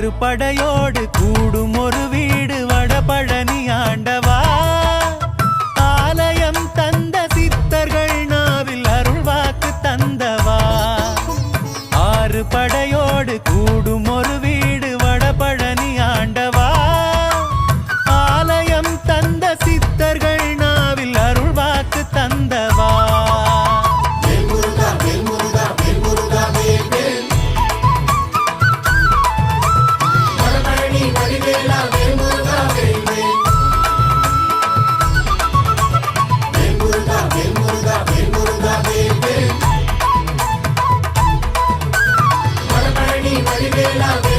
ஆறு படையோடு கூடும் ஒரு வீடு வடபழனி ஆண்டவா. ஆலயம் தந்த சித்தர்கள் நாவில் அருள்வாக்கு தந்தவா. ஆறு படையோடு கூடும் la